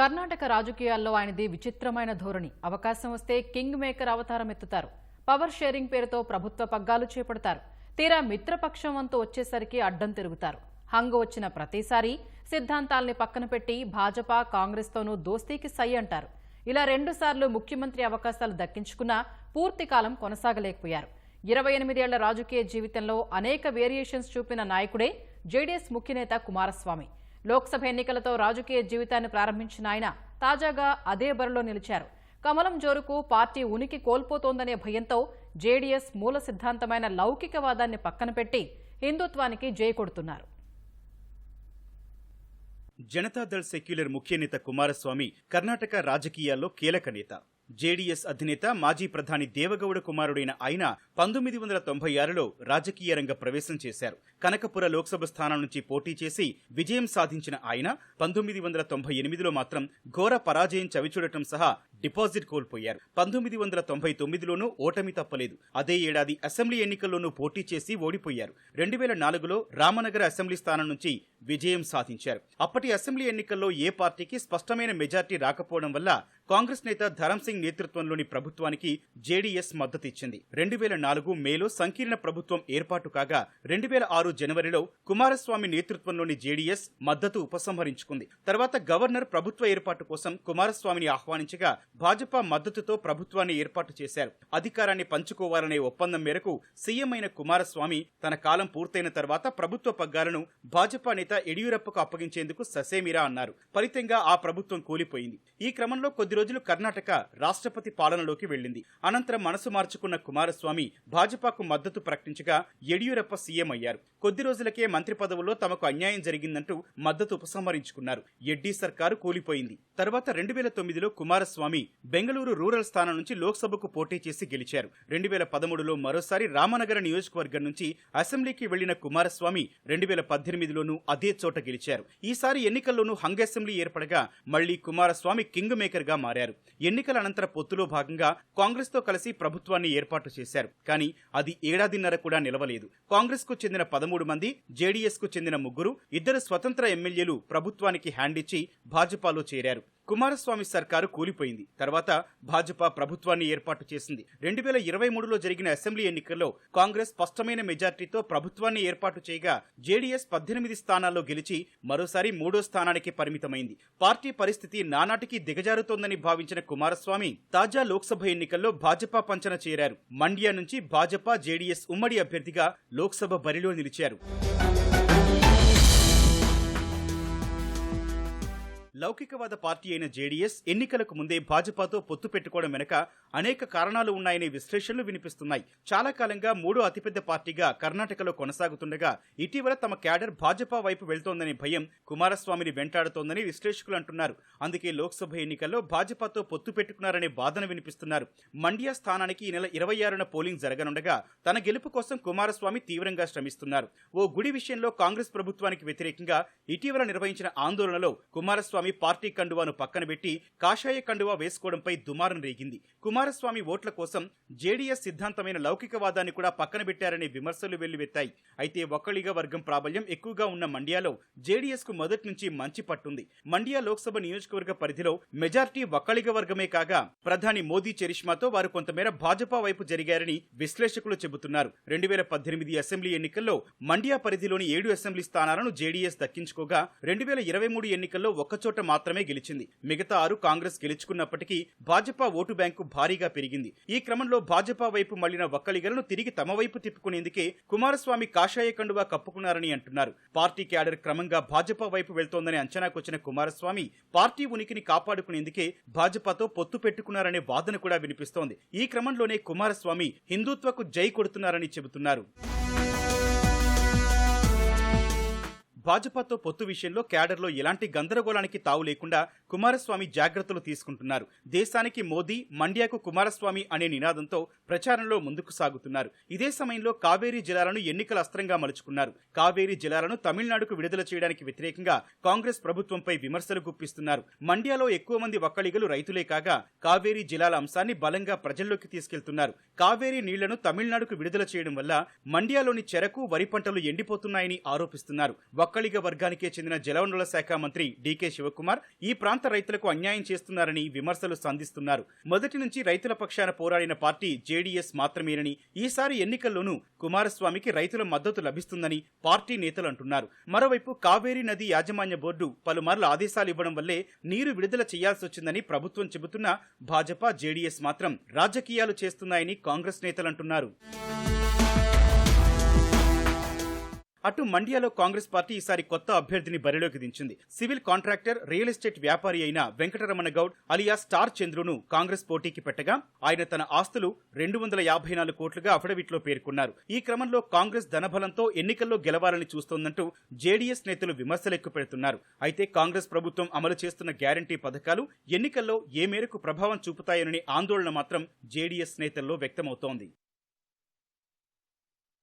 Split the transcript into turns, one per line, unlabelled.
కర్ణాటక రాజకీయాల్లో ఆయనది విచిత్రమైన ధోరణి. అవకాశం వస్తే కింగ్ మేకర్ అవతారం ఎత్తుతారు. పవర్ షేరింగ్ పేరుతో ప్రభుత్వ పగ్గాలు చేపడతారు. తీరా మిత్రపక్షం వంతు వచ్చేసరికి అడ్డం తిరుగుతారు. హంగు వచ్చిన ప్రతిసారి సిద్ధాంతాల్ని పక్కన పెట్టి భాజపా కాంగ్రెస్తోనూ దోస్తీకి సై అంటారు. ఇలా రెండుసార్లు ముఖ్యమంత్రి అవకాశాలు దక్కించుకున్నా పూర్తికాలం కొనసాగలేకపోయారు. ఇరవై ఎనిమిదేళ్ళ రాజకీయ జీవితంలో అనేక వేరియేషన్స్ చూపిన నాయకుడే జేడీఎస్ ముఖ్యనేత కుమారస్వామి. లోక్సభ ఎన్నికలతో రాజకీయ జీవితాన్ని ప్రారంభించిన ఆయన తాజాగా అదే బరిలో నిలిచారు. కమలం జోరుకు పార్టీ ఉనికి కోల్పోతోందనే భయంతో జేడీఎస్ మూల సిద్ధాంతమైన లౌకికవాదాన్ని పక్కన పెట్టి హిందుత్వానికి జయకొడుతున్నారు
జనతాదళ్ సెక్యులర్ ముఖ్య నేత కుమారస్వామి కర్ణాటక రాజకీయాల్లో కీలక నేత. జేడీఎస్ అధినేత మాజీ ప్రధాని దేవగౌడ కుమారుడైన ఆయన పంతొమ్మిది వందల తొంభై ఆరులో రాజకీయ రంగ ప్రవేశం చేశారు. కనకపుర లోక్సభ స్థానం నుంచి పోటీ చేసి విజయం సాధించిన ఆయన పంతొమ్మిది వందల తొంభై ఎనిమిదిలో మాత్రం ఘోర పరాజయం చవిచూడటం సహా డిపాజిట్ కోల్పోయారు. పంతొమ్మిది వందల తొంభై తొమ్మిదిలోనూ ఓటమి తప్పలేదు. అదే ఏడాది అసెంబ్లీ ఎన్నికల్లోనూ పోటీ చేసి ఓడిపోయారు. రెండు వేల నాలుగులో రామనగర అసెంబ్లీ స్థానం నుంచి విజయం సాధించారు. అప్పటి అసెంబ్లీ ఎన్నికల్లో ఏ పార్టీకి స్పష్టమైన మెజార్టీ రాకపోవడం వల్ల కాంగ్రెస్ నేత ధరమ్ సింగ్ నేతృత్వంలోని ప్రభుత్వానికి జేడీఎస్ మద్దతిచ్చింది రెండు వేల నాలుగు మేలో సంకీర్ణ ప్రభుత్వం ఏర్పాటు కాగా రెండు వేల ఆరు జనవరిలో కుమారస్వామి నేతృత్వంలోని జేడీఎస్ మద్దతు ఉపసంహరించుకుంది. తర్వాత గవర్నర్ ప్రభుత్వ ఏర్పాటు కోసం కుమారస్వామిని ఆహ్వానించగా భాజపా మద్దతుతో ప్రభుత్వాన్ని ఏర్పాటు చేశారు. అధికారాన్ని పంచుకోవాలనే ఒప్పందం మేరకు సీఎం అయిన కుమారస్వామి తన కాలం పూర్తయిన తర్వాత ప్రభుత్వ పగ్గాలను భాజపా నేత యడియూరప్పకు అప్పగించేందుకు ససేమిరా అన్నారు. ఫలితంగా ఆ ప్రభుత్వం కూలిపోయింది. ఈ క్రమంలో కొద్ది రోజులు కర్ణాటక రాష్ట్రపతి పాలనలోకి వెళ్ళింది. అనంతరం మనసు మార్చుకున్న కుమారస్వామి భాజపాకు మద్దతు ప్రకటించగా యడియూరప్ప సీఎం అయ్యారు. కొద్ది రోజులకే మంత్రి పదవుల్లో తమకు అన్యాయం జరిగిందంటూ మద్దతు ఉపసంహరించుకున్నారు. ఎడ్డీ సర్కారు కూలిపోయింది. తర్వాత రెండు వేల తొమ్మిదిలో కుమారస్వామి బెంగళూరు రూరల్ స్థానం నుంచి లోక్సభకు పోటీ చేసి గెలిచారు. రెండు వేల పదమూడులో మరోసారి రామనగర నియోజకవర్గం నుంచి అసెంబ్లీకి వెళ్ళిన కుమారస్వామి రెండు వేల పద్దెనిమిదిలోనూ అదే చోట గెలిచారు. ఈసారి ఎన్నికల్లోనూ హంగ్ అసెంబ్లీ ఏర్పడగా మళ్ళీ కుమారస్వామి కింగ్ మేకర్గా మారారు. ఎన్నికల అనంతర పొత్తులో భాగంగా కాంగ్రెస్తో కలిసి ప్రభుత్వాన్ని ఏర్పాటు చేశారు. కానీ అది ఏడాదిన్నర కూడా నిలవలేదు. కాంగ్రెస్కు చెందిన పదమూడు మంది జేడీఎస్కు చెందిన ముగ్గురు ఇద్దరు స్వతంత్ర ఎమ్మెల్యేలు ప్రభుత్వానికి హ్యాండ్ ఇచ్చి భాజపాలో చేరారు. కుమారస్వామి సర్కారు కూలిపోయింది. తర్వాత భాజపా ప్రభుత్వాన్ని ఏర్పాటు చేసింది. రెండు వేల ఇరవై మూడులో జరిగిన అసెంబ్లీ ఎన్నికల్లో కాంగ్రెస్ స్పష్టమైన మెజార్టీతో ప్రభుత్వాన్ని ఏర్పాటు చేయగా జేడీఎస్ పద్దెనిమిది స్థానాల్లో గెలిచి మరోసారి మూడో స్థానానికి పరిమితమైంది. పార్టీ పరిస్థితి నానాటికి దిగజారుతోందని భావించిన కుమారస్వామి తాజా లోక్సభ ఎన్నికల్లో భాజపా పంచన చేరారు. మండ్యా నుంచి భాజపా జేడీఎస్ ఉమ్మడి అభ్యర్థిగా లోక్సభ బరిలో నిలిచారు. లౌకికవాద పార్టీ అయిన జేడీఎస్ ఎన్నికలకు ముందే భాజపాతో పొత్తు పెట్టుకోవడం వెనుక అనేక కారణాలు ఉన్నాయనే విశ్లేషణలు వినిపిస్తున్నాయి. చాలా కాలంగా మూడో అతిపెద్ద పార్టీగా కర్ణాటకలో కొనసాగుతుండగా ఇటీవల తమ క్యాడర్ భాజపా వైపు వెళ్తోందనే భయం కుమారస్వామిని వెంటాడుతోందని విశ్లేషకులు అంటున్నారు. అందుకే లోక్సభ ఎన్నికల్లో భాజపాతో పొత్తు పెట్టుకున్నారనే బాధన వినిపిస్తున్నారు. మండ్యా స్థానానికి ఈ నెల ఇరవై ఆరున పోలింగ్ జరగనుండగా తన గెలుపు కోసం కుమారస్వామి తీవ్రంగా శ్రమిస్తున్నారు. ఓ గుడి విషయంలో కాంగ్రెస్ ప్రభుత్వానికి వ్యతిరేకంగా ఇటీవల నిర్వహించిన ఆందోళనలో కుమారస్వామి పార్టీ కండువాను పక్కన పెట్టి కాషాయ కండువా వేసుకోవడంపై దుమారం రేగింది. కుమారస్వామి ఓట్ల కోసం జేడీఎస్ సిద్ధాంతమైన లౌకికవాదాన్ని కూడా పక్కన పెట్టారనే విమర్శలు వెల్లువెత్తాయి. అయితే ఒక్కళిగా వర్గం ప్రాబల్యం ఎక్కువగా ఉన్న మండ్యాలో జేడీఎస్కు మొదటి నుంచి మంచి పట్టుంది. మండ్యా లోక్సభ నియోజకవర్గ పరిధిలో మెజార్టీ ఒక్కళిగ వర్గమే కాగా ప్రధాని మోదీ చరిష్మాతో వారు కొంతమేర భాజపా వైపు జరిగారని విశ్లేషకులు చెబుతున్నారు. రెండు వేల పద్దెనిమిది అసెంబ్లీ ఎన్నికల్లో మండ్యా పరిధిలోని ఏడు అసెంబ్లీ స్థానాలను జేడీఎస్ దక్కించుకోగా రెండు వేల ఇరవై మూడు ఎన్నికల్లో ఒక్కచోట మాత్రమే గెలిచింది. మిగతా ఆరు కాంగ్రెస్ గెలుచుకున్నప్పటికీ భాజపా ఓటు బ్యాంకు భారీగా పెరిగింది. ఈ క్రమంలో భాజపా వైపు మళ్ళిన ఒక్కలిగలను తిరిగి తమ వైపు తిప్పుకునేందుకే కుమారస్వామి కాషాయ కండువా కప్పుకున్నారని అంటున్నారు. పార్టీ క్యాడర్ క్రమంగా భాజపా వైపు వెళ్తోందని అంచనాకొచ్చిన కుమారస్వామి పార్టీ ఉనికిని కాపాడుకునేందుకే భాజపాతో పొత్తు పెట్టుకున్నారనే వాదన కూడా వినిపిస్తోంది. ఈ క్రమంలోనే కుమారస్వామి హిందుత్వకు జై కొడుతున్నారని చెబుతున్నారు. భాజపాతో పొత్తు విషయంలో క్యాడర్లో ఎలాంటి గందరగోళానికి తావు లేకుండా కుమారస్వామి జాగ్రత్తలు తీసుకుంటున్నారు. దేశానికి మోదీ మండ్యాకు కుమారస్వామి అనే నినాదంతో ప్రచారంలో ముందుకు సాగుతున్నారు. ఇదే సమయంలో కావేరీ జలాలను ఎన్నికల అస్త్రంగా మలుచుకున్నారు. కావేరీ జలాలను తమిళనాడుకు విడుదల చేయడానికి వ్యతిరేకంగా కాంగ్రెస్ ప్రభుత్వంపై విమర్శలు గుప్పిస్తున్నారు. మండ్యాలో ఎక్కువ మంది ఒక్కళిగలు రైతులే కాగా కావేరీ జలాల అంశాన్ని బలంగా ప్రజల్లోకి తీసుకెళ్తున్నారు. కావేరీ నీళ్ళను తమిళనాడుకు విడుదల చేయడం వల్ల మండ్యాలోని చెరకు వరి పంటలు ఎండిపోతున్నాయని ఆరోపిస్తున్నారు. ఒక్కళిగ వర్గానికే చెందిన జలవనరుల శాఖ మంత్రి డీకే శివకుమార్ ఈ ప్రాంత రైతులకు అన్యాయం చేస్తున్నారని విమర్శలు సంధిస్తున్నారు. మొదటి నుంచి రైతుల పక్షాన పోరాడిన పార్టీ జేడీఎస్ మాత్రమేనని ఈసారి ఎన్నికల్లోనూ కుమారస్వామికి రైతుల మద్దతు లభిస్తుందని పార్టీ నేతలు అంటున్నారు. మరోవైపు కావేరీ నది యాజమాన్య బోర్డు పలుమార్లు ఆదేశాలు ఇవ్వడం వల్లే నీరు విడుదల చేయాల్సి వచ్చిందని ప్రభుత్వం చెబుతున్నా భాజపా జేడీఎస్ మాత్రం రాజకీయాలు చేస్తున్నాయని కాంగ్రెస్ నేతలు అంటున్నారు. అటు మండ్యాలో కాంగ్రెస్ పార్టీ ఈసారి కొత్త అభ్యర్థిని బరిలోకి దించింది. సివిల్ కాంట్రాక్టర్ రియల్ ఎస్టేట్ వ్యాపారి అయిన వెంకటరమణ గౌడ్ అలియా స్టార్ చంద్రును కాంగ్రెస్ పోటీకి పెట్టగా ఆయన తన ఆస్తులు రెండు వందల యాభై నాలుగు కోట్లుగా అఫిడవిట్లో పేర్కొన్నారు. ఈ క్రమంలో కాంగ్రెస్ ధనబలంతో ఎన్నికల్లో గెలవాలని చూస్తోందంటూ జేడీఎస్ నేతలు విమర్శలెక్కు పెడుతున్నారు. అయితే కాంగ్రెస్ ప్రభుత్వం అమలు చేస్తున్న గ్యారంటీ పథకాలు ఎన్నికల్లో ఏ మేరకు ప్రభావం చూపుతాయనని ఆందోళన మాత్రం జేడీఎస్ నేతల్లో వ్యక్తమవుతోంది.